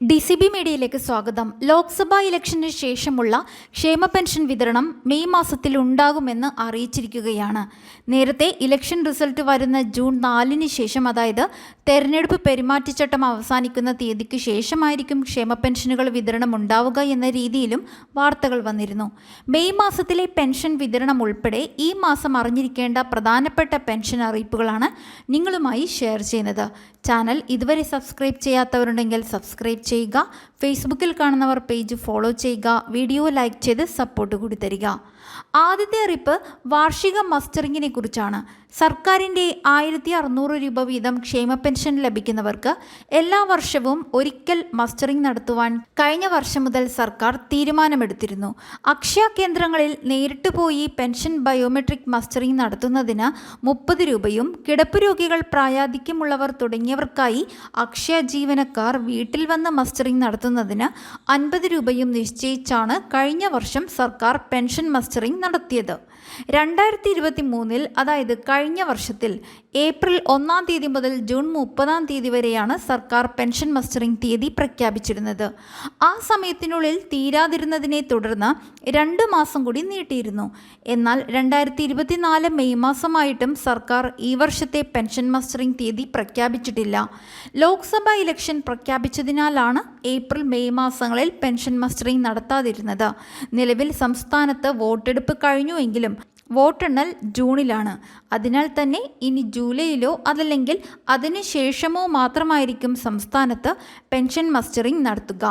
D C B മീഡിയയിലേക്ക് സ്വാഗതം. ലോക്സഭാ ഇലക്ഷന് ശേഷമുള്ള ക്ഷേമ പെൻഷൻ വിതരണം മെയ് മാസത്തിൽ ഉണ്ടാകുമെന്ന് അറിയിച്ചിരിക്കുകയാണ്. നേരത്തെ ഇലക്ഷൻ റിസൾട്ട് വരുന്ന ജൂൺ നാലിന് ശേഷം അതായത് തെരഞ്ഞെടുപ്പ് പെരുമാറ്റച്ചട്ടം അവസാനിക്കുന്ന തീയതിക്ക് ശേഷമായിരിക്കും ക്ഷേമ പെൻഷനുകൾ വിതരണം ഉണ്ടാവുക എന്ന രീതിയിലും വാർത്തകൾ വന്നിരുന്നു. മെയ് മാസത്തിലെ പെൻഷൻ വിതരണം ഉൾപ്പെടെ ഈ മാസം അറിഞ്ഞിരിക്കേണ്ട പ്രധാനപ്പെട്ട പെൻഷൻ അറിയിപ്പുകളാണ് നിങ്ങളുമായി ഷെയർ ചെയ്യുന്നത്. ചാനൽ ഇതുവരെ സബ്സ്ക്രൈബ് ചെയ്യാത്തവരുണ്ടെങ്കിൽ സബ്സ്ക്രൈബ് ചെയ്യുക ഫേസ്ബുക്കിൽ കാണുന്നവർ പേജ് ഫോളോ ചെയ്യുക വീഡിയോ ലൈക്ക് ചെയ്ത് സപ്പോർട്ട് കൂടി തരിക. ആദ്യത്തെ അറിയിപ്പ് വാർഷിക മസ്റ്ററിങ്ങിനെ കുറിച്ചാണ്. സർക്കാരിന്റെ ആയിരത്തി അറുന്നൂറ് രൂപ വീതം ക്ഷേമ പെൻഷൻ ലഭിക്കുന്നവർക്ക് എല്ലാ വർഷവും ഒരിക്കൽ മസ്റ്ററിംഗ് നടത്തുവാൻ കഴിഞ്ഞ വർഷം മുതൽ സർക്കാർ തീരുമാനമെടുത്തിരുന്നു. അക്ഷയ കേന്ദ്രങ്ങളിൽ നേരിട്ട് പോയി പെൻഷൻ ബയോമെട്രിക് മസ്റ്ററിംഗ് നടത്തുന്നതിന് മുപ്പത് രൂപയും കിടപ്പ് രോഗികൾ പ്രായാധിക്യമുള്ളവർ തുടങ്ങിയവർക്കായി അക്ഷയ ജീവനക്കാർ വീട്ടിൽ വന്ന് മസ്റ്ററിംഗ് നടത്തുന്നതിന് അൻപത് രൂപയും നിശ്ചയിച്ചാണ് കഴിഞ്ഞ വർഷം സർക്കാർ പെൻഷൻ മസ്റ്ററിംഗ് നടത്തിയത്. രണ്ടായിരത്തി ഇരുപത്തി മൂന്നിൽ അതായത് കഴിഞ്ഞ വർഷത്തിൽ ഏപ്രിൽ ഒന്നാം തീയതി മുതൽ ജൂൺ മുപ്പതാം തീയതി വരെയാണ് സർക്കാർ പെൻഷൻ മസ്റ്ററിംഗ് തീയതി പ്രഖ്യാപിച്ചിരുന്നത്. ആ സമയത്തിനുള്ളിൽ തീരാതിരുന്നതിനെ തുടർന്ന് രണ്ട് മാസം കൂടി നീട്ടിയിരുന്നു. എന്നാൽ രണ്ടായിരത്തി ഇരുപത്തിനാല് മെയ് മാസമായിട്ടും സർക്കാർ ഈ വർഷത്തെ പെൻഷൻ മസ്റ്ററിംഗ് തീയതി പ്രഖ്യാപിച്ചിട്ടില്ല. ലോക്സഭാ ഇലക്ഷൻ പ്രഖ്യാപിച്ചതിനാലാണ് ഏപ്രിൽ മെയ് മാസങ്ങളിൽ പെൻഷൻ മസ്റ്ററിംഗ് നടത്താതിരുന്നത്. നിലവിൽ സംസ്ഥാനത്ത് വോട്ടെടുപ്പ് കഴിഞ്ഞുവെങ്കിലും വോട്ടെണ്ണൽ ജൂണിലാണ്. അതിനാൽ തന്നെ ഇനി ജൂലൈയിലോ അതല്ലെങ്കിൽ അതിനുശേഷമോ മാത്രമായിരിക്കും സംസ്ഥാനത്ത് പെൻഷൻ മസ്റ്ററിംഗ് നടത്തുക.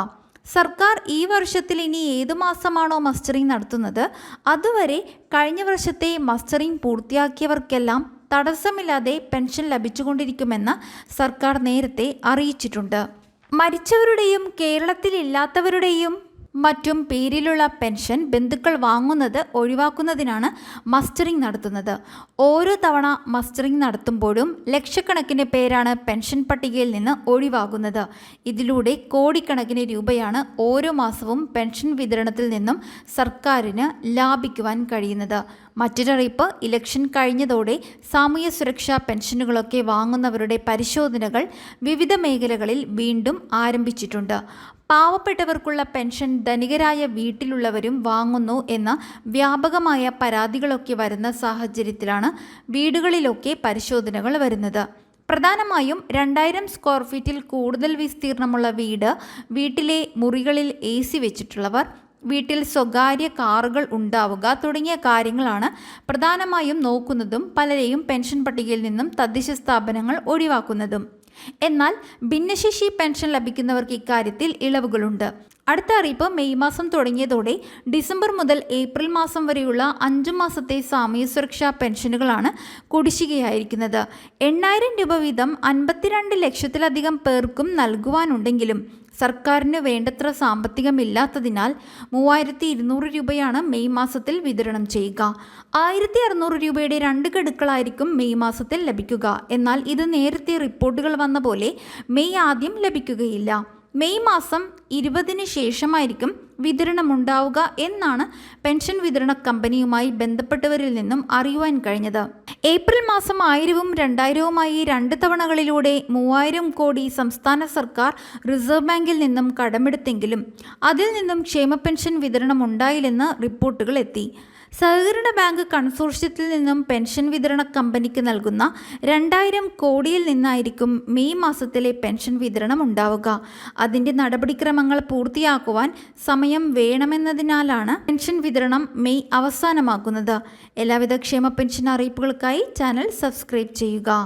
സർക്കാർ ഈ വർഷത്തിൽ ഇനി ഏതു മാസമാണോ മസ്റ്ററിംഗ് നടത്തുന്നത്? അതുവരെ കഴിഞ്ഞ വർഷത്തെ മസ്റ്ററിംഗ് പൂർത്തിയാക്കിയവർക്കെല്ലാം തടസ്സമില്ലാതെ പെൻഷൻ ലഭിച്ചുകൊണ്ടിരിക്കുമെന്ന് സർക്കാർ നേരത്തെ അറിയിച്ചിട്ടുണ്ട്. മരിച്ചവരുടെയും കേരളത്തിലില്ലാത്തവരുടെയും മറ്റും പേരിലുള്ള പെൻഷൻ ബന്ധുക്കൾ വാങ്ങുന്നത് ഒഴിവാക്കുന്നതിനാണ് മസ്റ്ററിംഗ് നടത്തുന്നത്. ഓരോ തവണ മസ്റ്ററിംഗ് നടത്തുമ്പോഴും ലക്ഷക്കണക്കിന് പേരാണ് പെൻഷൻ പട്ടികയിൽ നിന്ന് ഒഴിവാകുന്നത്. ഇതിലൂടെ കോടിക്കണക്കിന് രൂപയാണ് ഓരോ മാസവും പെൻഷൻ വിതരണത്തിൽ നിന്നും സർക്കാരിന് ലാഭിക്കുവാൻ കഴിയുന്നത്. മറ്റൊരറിയിപ്പ് ഇലക്ഷൻ കഴിഞ്ഞതോടെ സാമൂഹ്യ സുരക്ഷാ പെൻഷനുകളൊക്കെ വാങ്ങുന്നവരുടെ പരിശോധനകൾ വിവിധ മേഖലകളിൽ വീണ്ടും ആരംഭിച്ചിട്ടുണ്ട്. പാവപ്പെട്ടവർക്കുള്ള പെൻഷൻ ധനികരായ വീട്ടിലുള്ളവരും വാങ്ങുന്നു എന്ന വ്യാപകമായ പരാതികളൊക്കെ വരുന്ന സാഹചര്യത്തിലാണ് വീടുകളിലൊക്കെ പരിശോധനകൾ വരുന്നത്. പ്രധാനമായും രണ്ടായിരം സ്ക്വയർ ഫീറ്റിൽ കൂടുതൽ വിസ്തീർണമുള്ള വീട് വീട്ടിലെ മുറികളിൽ എ സി വെച്ചിട്ടുള്ളവർ വീട്ടിൽ സ്വകാര്യ കാറുകൾ ഉണ്ടാവുക തുടങ്ങിയ കാര്യങ്ങളാണ് പ്രധാനമായും നോക്കുന്നതും പലരെയും പെൻഷൻ പട്ടികയിൽ നിന്നും തദ്ദേശ സ്ഥാപനങ്ങൾ ഒഴിവാക്കുന്നതും. എന്നാൽ ഭിന്നശേഷി പെൻഷൻ ലഭിക്കുന്നവർക്ക് ഇക്കാര്യത്തിൽ ഇളവുകളുണ്ട്. അടുത്ത അറിയിപ്പ് മെയ് മാസം തുടങ്ങിയതോടെ ഡിസംബർ മുതൽ ഏപ്രിൽ മാസം വരെയുള്ള അഞ്ചു മാസത്തെ സാമൂഹ്യ സുരക്ഷാ പെൻഷനുകളാണ് കുടിശ്ശികയായിരിക്കുന്നത്. എണ്ണായിരം രൂപ വീതം അൻപത്തിരണ്ട് ലക്ഷത്തിലധികം പേർക്കും നൽകുവാനുണ്ടെങ്കിലും സർക്കാരിന് വേണ്ടത്ര സാമ്പത്തികമില്ലാത്തതിനാൽ മൂവായിരത്തി ഇരുന്നൂറ് രൂപയാണ് മെയ് മാസത്തിൽ വിതരണം ചെയ്യുക. ആയിരത്തി അറുന്നൂറ് രൂപയുടെ രണ്ട് ഗഡുക്കളായിരിക്കും മെയ് മാസത്തിൽ ലഭിക്കുക. എന്നാൽ ഇത് നേരത്തെ റിപ്പോർട്ടുകൾ വന്ന പോലെ മെയ് ആദ്യം ലഭിക്കുകയില്ല. മെയ് മാസം ഇരുപതിന് ശേഷമായിരിക്കും വിതരണമുണ്ടാവുക എന്നാണ് പെൻഷൻ വിതരണ കമ്പനിയുമായി ബന്ധപ്പെട്ടവരിൽ നിന്നും അറിയുവാൻ കഴിഞ്ഞത്. ഏപ്രിൽ മാസം ആയിരവും രണ്ടായിരവുമായി രണ്ട് തവണകളിലൂടെ മൂവായിരം കോടി സംസ്ഥാന സർക്കാർ റിസർവ് ബാങ്കിൽ നിന്നും കടമെടുത്തെങ്കിലും അതിൽ നിന്നും ക്ഷേമ പെൻഷൻ വിതരണം ഉണ്ടായില്ലെന്ന് റിപ്പോർട്ടുകൾ എത്തി. സഹകരണ ബാങ്ക് കൺസോർഷ്യത്തിൽ നിന്നും പെൻഷൻ വിതരണ കമ്പനിക്ക് നൽകുന്ന രണ്ടായിരം കോടിയിൽ നിന്നായിരിക്കും മെയ് മാസത്തിലെ പെൻഷൻ വിതരണം ഉണ്ടാവുക. അതിന്റെ നടപടിക്രമങ്ങൾ പൂർത്തിയാക്കുവാൻ സമയം വേണമെന്നതിനാലാണ് പെൻഷൻ വിതരണം മെയ് അവസാനമാക്കുന്നത്. എല്ലാവിധ ക്ഷേമ പെൻഷൻ അറിയിപ്പുകൾക്കായി ചാനൽ സബ്സ്ക്രൈബ് ചെയ്യുക.